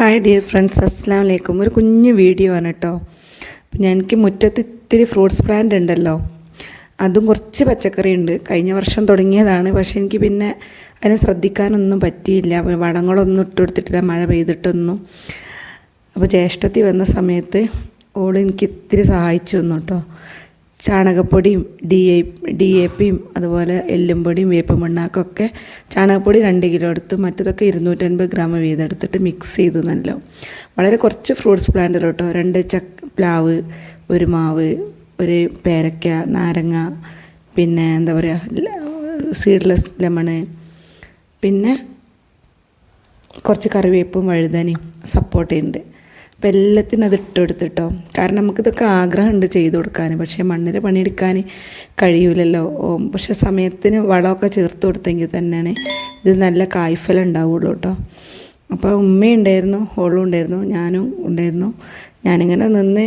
Hi dear friends അസ്സാം വലൈക്കും ഒരു കുഞ്ഞു വീഡിയോ ആണ് കേട്ടോ. ഞാൻ എനിക്ക് മുറ്റത്ത് ഇത്തിരി ഫ്രൂട്ട്സ് പ്ലാന്റ് ഉണ്ടല്ലോ. അതും കുറച്ച് പച്ചക്കറി ഉണ്ട്. കഴിഞ്ഞ വർഷം തുടങ്ങിയതാണ്. പക്ഷെ എനിക്ക് പിന്നെ അതിനെ ശ്രദ്ധിക്കാനൊന്നും പറ്റിയില്ല. വളങ്ങളൊന്നും ഇട്ട് കൊടുത്തിട്ടില്ല. മഴ പെയ്തിട്ടൊന്നും. അപ്പോൾ ജ്യേഷ്ഠത്തിൽ വന്ന സമയത്ത് ഓൾ എനിക്ക് ഇത്തിരി സഹായിച്ചു തന്നു കേട്ടോ. ചാണകപ്പൊടിയും ഡി എ ഡി എ പിയും അതുപോലെ എല്ലും പൊടിയും വേപ്പ് മണ്ണാക്കൊക്കെ ചാണകപ്പൊടി രണ്ട് കിലോ എടുത്ത് മറ്റതൊക്കെ ഇരുന്നൂറ്റൻപത് ഗ്രാം വീതം എടുത്തിട്ട് മിക്സ് ചെയ്തു നല്ല. വളരെ കുറച്ച് ഫ്രൂട്ട്സ് പ്ലാന്റുകൾ കേട്ടോ. രണ്ട് ചക്ക പ്ലാവ് ഒരു മാവ് ഒരു പേരക്ക നാരങ്ങ പിന്നെ എന്താ പറയുക സീഡ്ലെസ് ലെമണ് പിന്നെ കുറച്ച് കറിവേപ്പും വഴുതനയും സപ്പോർട്ടുണ്ട് അപ്പം എല്ലാത്തിനും അത് ഇട്ടെടുത്തിട്ടോ കാരണം നമുക്കിതൊക്കെ ആഗ്രഹമുണ്ട് ചെയ്തു കൊടുക്കാൻ. പക്ഷേ മണ്ണിൽ പണിയെടുക്കാൻ കഴിയൂലല്ലോ. പക്ഷെ സമയത്തിന് വളമൊക്കെ ചേർത്ത് കൊടുത്തെങ്കിൽ തന്നെയാണ് ഇത് നല്ല കായ്ഫലം ഉണ്ടാവുള്ളൂ കേട്ടോ. അപ്പോൾ ഉമ്മയുണ്ടായിരുന്നു ഓളും ഉണ്ടായിരുന്നു ഞാനും ഉണ്ടായിരുന്നു. ഞാനിങ്ങനെ നിന്ന്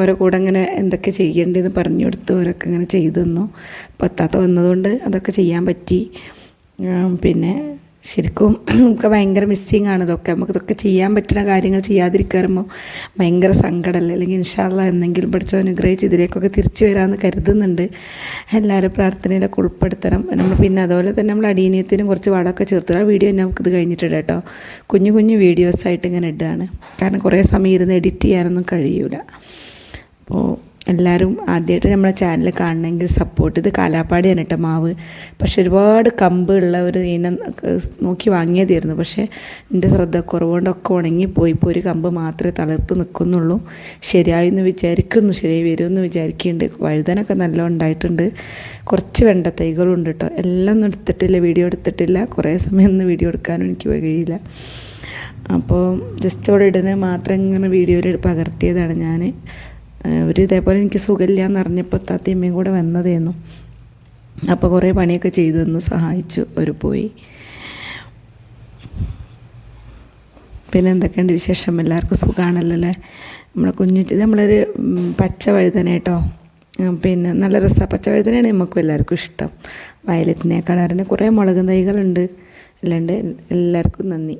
ഓരോ കൂടെ ഇങ്ങനെ എന്തൊക്കെ ചെയ്യേണ്ടതെന്ന് പറഞ്ഞു കൊടുത്ത് ഓരോക്കെ ഇങ്ങനെ ചെയ്തു തന്നു. പത്താത്ത വന്നതുകൊണ്ട് അതൊക്കെ ചെയ്യാൻ പറ്റി. പിന്നെ ശരിക്കും നമുക്ക് ഭയങ്കര മിസ്സിങ് ആണ് ഇതൊക്കെ. നമുക്ക് ഇതൊക്കെ ചെയ്യാൻ പറ്റുന്ന കാര്യങ്ങൾ ചെയ്യാതിരിക്കാറുമ്പോൾ ഭയങ്കര സങ്കടമല്ലേ അല്ലെങ്കിൽ ഇൻഷാല്ല എന്തെങ്കിലും പഠിച്ചോ അനുഗ്രഹിച്ച് ഇതിലേക്കൊക്കെ തിരിച്ചു വരാമെന്ന് കരുതുന്നുണ്ട്. എല്ലാവരും പ്രാർത്ഥനയിലൊക്കെ ഉൾപ്പെടുത്തണം. നമ്മൾ പിന്നെ അതുപോലെ തന്നെ നമ്മൾ അടീനീയത്തിനും കുറച്ച് വളമൊക്കെ ചേർത്ത്. ആ വീഡിയോ നമുക്കിത് കഴിഞ്ഞിട്ടിടാം കേട്ടോ. കുഞ്ഞു കുഞ്ഞു വീഡിയോസായിട്ട് ഇങ്ങനെ ഇടുകയാണ് കാരണം കുറേ സമയം ഇരുന്ന് എഡിറ്റ് ചെയ്യാനൊന്നും കഴിയൂല. അപ്പോൾ എല്ലാവരും ആദ്യമായിട്ട് നമ്മളെ ചാനൽ കാണണമെങ്കിൽ സപ്പോർട്ട് ഇത് കാലാപ്പാടിയാണ് കേട്ടോ മാവ്. പക്ഷെ ഒരുപാട് ഉള്ള ഒരു ഇനം നോക്കി വാങ്ങിയതായിരുന്നു പക്ഷേ എന്റെ ശ്രദ്ധക്കുറവുകൊണ്ടൊക്കെ ഉണങ്ങിപ്പോയി ഇപ്പോൾ ഒരു കമ്പ് മാത്രമേ തളർത്ത് നിൽക്കുന്നുള്ളൂ. ശരിയായി എന്ന് വിചാരിക്കുന്നു. ശരിയായി വരുമെന്ന് വിചാരിക്കുന്നുണ്ട്. വഴുതനൊക്കെ നല്ല ഉണ്ടായിട്ടുണ്ട്. കുറച്ച് വെണ്ട തൈകളുണ്ട് കേട്ടോ. എല്ലാം ഒന്നും എടുത്തിട്ടില്ല. വീഡിയോ എടുത്തിട്ടില്ല. കുറേ സമയം ഒന്നും വീഡിയോ എടുക്കാനും എനിക്ക് കഴിയില്ല. അപ്പോൾ ജസ്റ്റ് അവിടെ ഇടുന്നത് മാത്രം ഇങ്ങനെ വീഡിയോയിൽ പകർത്തിയതാണ് ഞാൻ. ഒരു ഇതേപോലെ എനിക്ക് സുഖമില്ല എന്ന് അറിഞ്ഞപ്പോൾ താത്തയമ്മയും കൂടെ വന്നതേന്നു. അപ്പോൾ കുറേ പണിയൊക്കെ ചെയ്തു തന്നു സഹായിച്ചു അവർ പോയി. പിന്നെ എന്തൊക്കെയുണ്ട് വിശേഷം? എല്ലാവർക്കും സുഖമാണല്ലോ അല്ലേ? നമ്മളെ കുഞ്ഞു നമ്മളൊരു പച്ച വഴുതന കേട്ടോ. പിന്നെ നല്ല രസമാണ് പച്ച വഴുതനയാണ് നമുക്കും എല്ലാവർക്കും ഇഷ്ടം. വയലറ്റിനെ കളറിന് കുറേ മുളക് തൈകളുണ്ട്. എല്ലാം ഉണ്ട് എല്ലാവർക്കും നന്ദി.